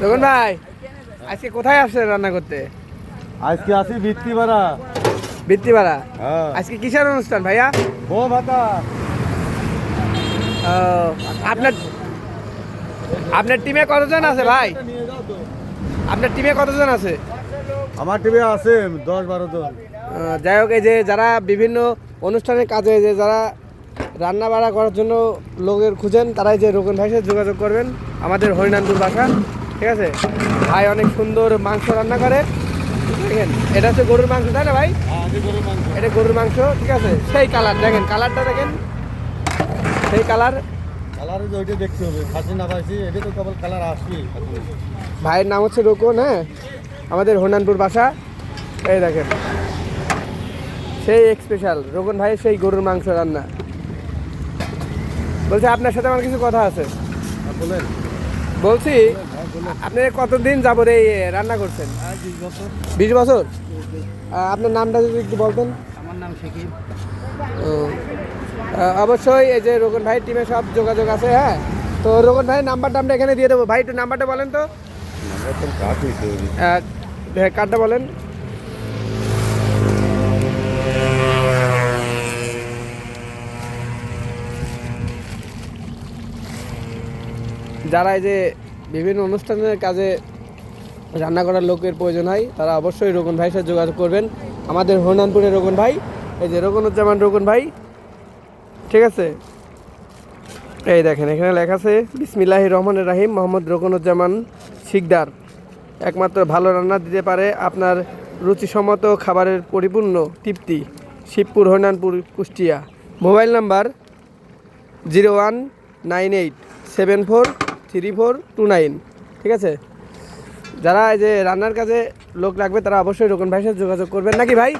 রোকন ভাই আজকে কোথায় আসছেন রান্না করতে? আজকে আসি ভিত্তি ভাড়া বৃত্তিপাড়া হ্যাঁ। আজকে কিসের অনুষ্ঠান ভাইয়া? ও ভাতা আপনার আপনার টিমে কতজন আছে ভাই? আপনার টিমে কতজন আছে? আমার টিমে আছে দশ বারো জন। যাই হোক এই যে যারা বিভিন্ন অনুষ্ঠানের কাজে যে যারা রান্না বাড়া করার জন্য লোকের খুঁজেন তারাই যে রোকন ভাইয়ের সাথে যোগাযোগ করবেন আমাদের হরিনানপুর বাসা। ঠিক আছে? ভাই অনেক সুন্দর মাংস রান্না করে। দেখেন এটা হচ্ছে গরুর মাংস তাই না ভাই? এটা গরুর মাংস। ঠিক আছে? সেই কালার দেখেন কালারটা দেখেন। সেই কালার। কালারে ওইটা দেখতে হবে। খাসি না খাসি এটা তো কেবল কালার আসবে। ভাইয়ের নাম হচ্ছে রোকন হ্যাঁ? আমাদের হনানপুর বাসা। এই দেখেন। সেই স্পেশাল রোকন ভাই সেই গরুর মাংস রান্না। বলছি আপনার সাথে আমার কিছু কথা আছে। বলেন। বলছি আপনি কতদিন যাবত এই রান্না করছেন? বিশ বছর। আপনার নামটা যদি একটু বলতেন। আমার নাম শেখিব ও, অবশ্যই এই যে রোকন ভাই টিমে সব যোগাযোগ আছে হ্যাঁ? তো রোগন ভাইয়ের নাম্বারটা আমরা এখানে দিয়ে দেবো। ভাই একটু নাম্বারটা বলেন তো। হ্যাঁ, কার্ডটা বলেন। যারা এই যে বিভিন্ন অনুষ্ঠানের কাজে রান্না করার লোকের প্রয়োজন হয়, তারা অবশ্যই রোকন ভাইয়ের সাথে যোগাযোগ করবেন। আমাদের হরিনানপুরের রোকন ভাই, এই যে রোকনুজ্জামান রোকন ভাই, ঠিক আছে? এই দেখেন, এখানে লেখা আছে বিসমিল্লাহ রহমানের রাহিম, মোহাম্মদ রোকনুজ্জামান শিকদার। একমাত্র ভালো রান্না দিতে পারে আপনার রুচিসম্মত খাবারের পরিপূর্ণ তৃপ্তি। Shibpur Harinanpur Kushtia. Mobile number zero one nine eight seven four three four two nine, ঠিক আছে? যারা এই যে রান্নার কাজে লোক লাগবে তারা অবশ্যই রোকন ভাইয়ের সাথে যোগাযোগ করবেন। নাকি ভাই?